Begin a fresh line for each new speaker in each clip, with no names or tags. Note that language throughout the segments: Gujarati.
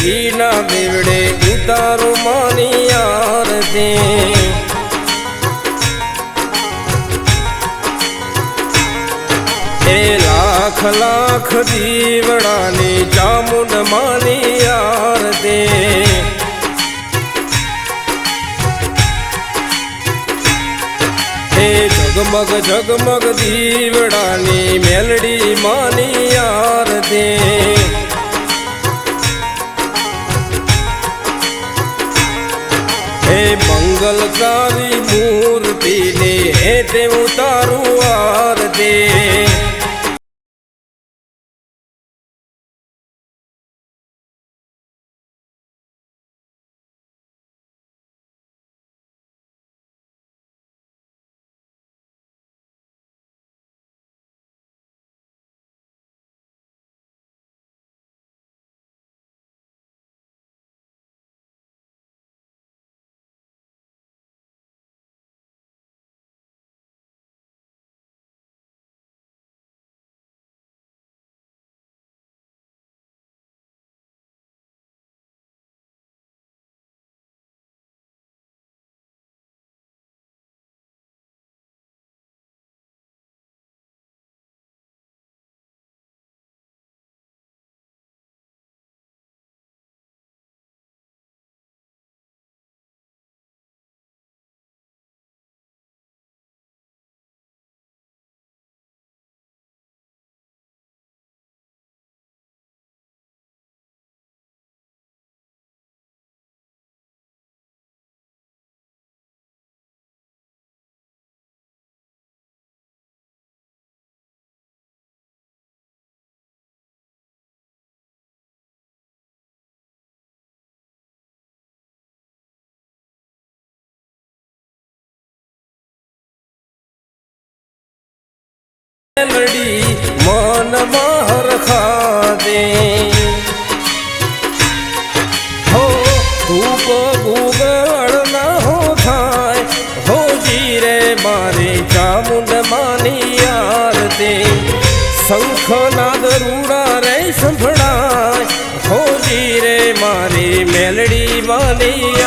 ઘીના દેવડે ઉતારો માની આરતી એ લાખ લાખ દીવડાની ચામુંડ માની આરતી હે જગમગ જગમગ દીવડાની મેલડી માની યાર હે મંગલકારી મૂર્તિની હે તે ઉતારું આરતી. મેલડી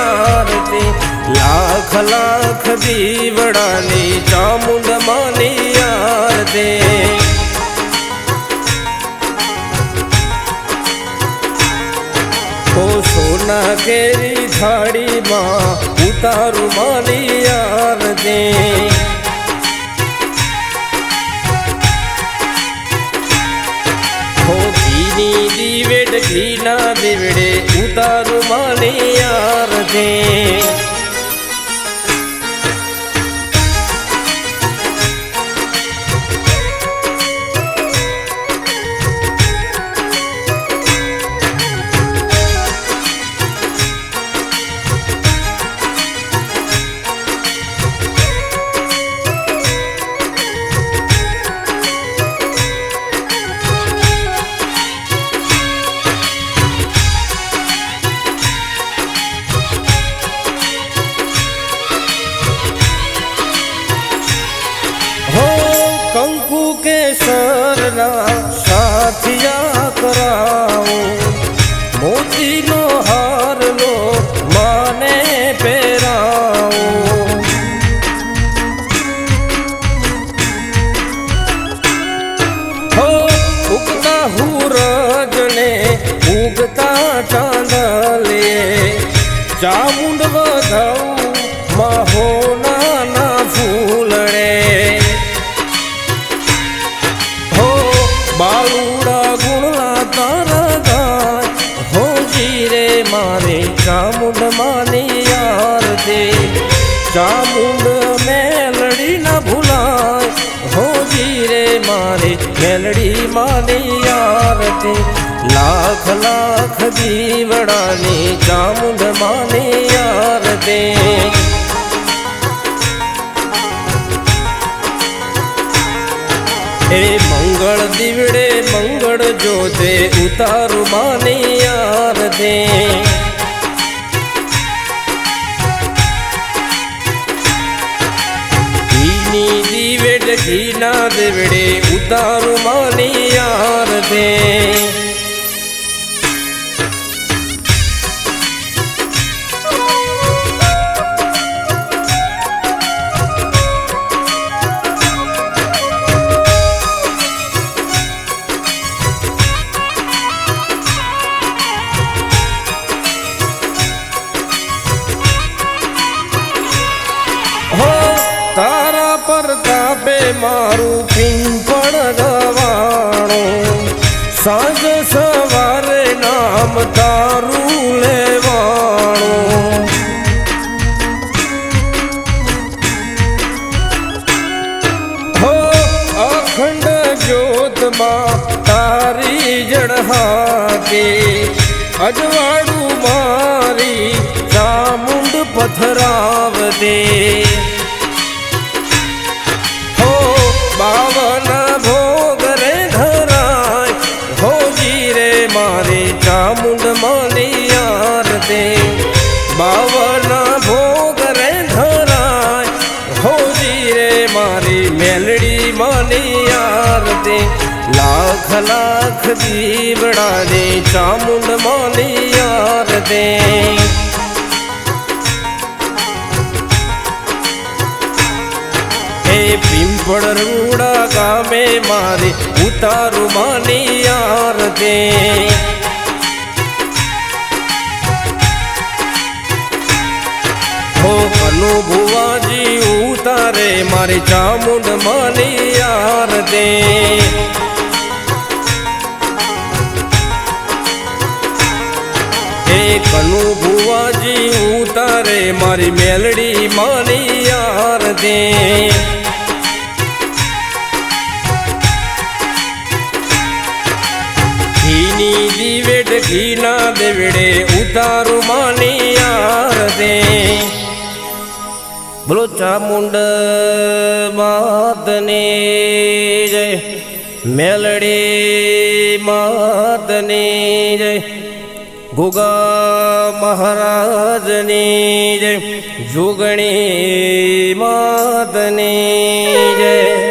આરતી લાખ લાખ દીવડાની ચામુંડ માની આરતી. ઓ સોના કેરી થાળીમાં ઉતારું માની આરતી. દીવેડ ઘીના દેવડે ઉતારું માની આરતી કંકુ મેલડી માની આરતી, લાખ લાખ દીવડાની ચામુંડ માની આરતી. એ મંગળ દીવડે મંગળ જોતે ઉતારું માની આરતી. દીવેડ ઘીના દેવડે ઉતારું માની આરતી જ્યોતમાં તારી જડહાકે અજવાળું મારી ચામુંડ પથરાવ દે હો બાવન લાખ લાખ દીવડા દે ચામુંડ માલિયાર દે હે પિંપળ રૂડા ગામે મારે ઉતારું માની યાર દે હો ભુવાજી ઉતારે મારે ચામુંડ માની યાર દે ઉતારે મારી મેલડી મારી યાર દે. ઘીની દીવેડ ઘીના દેવડે ઉતારું માની યાર દે. બોલો ચામુંડ માતને જય, મેલડી માતને જય. ગોગા મહારાજની જય જોગણી માતની જય.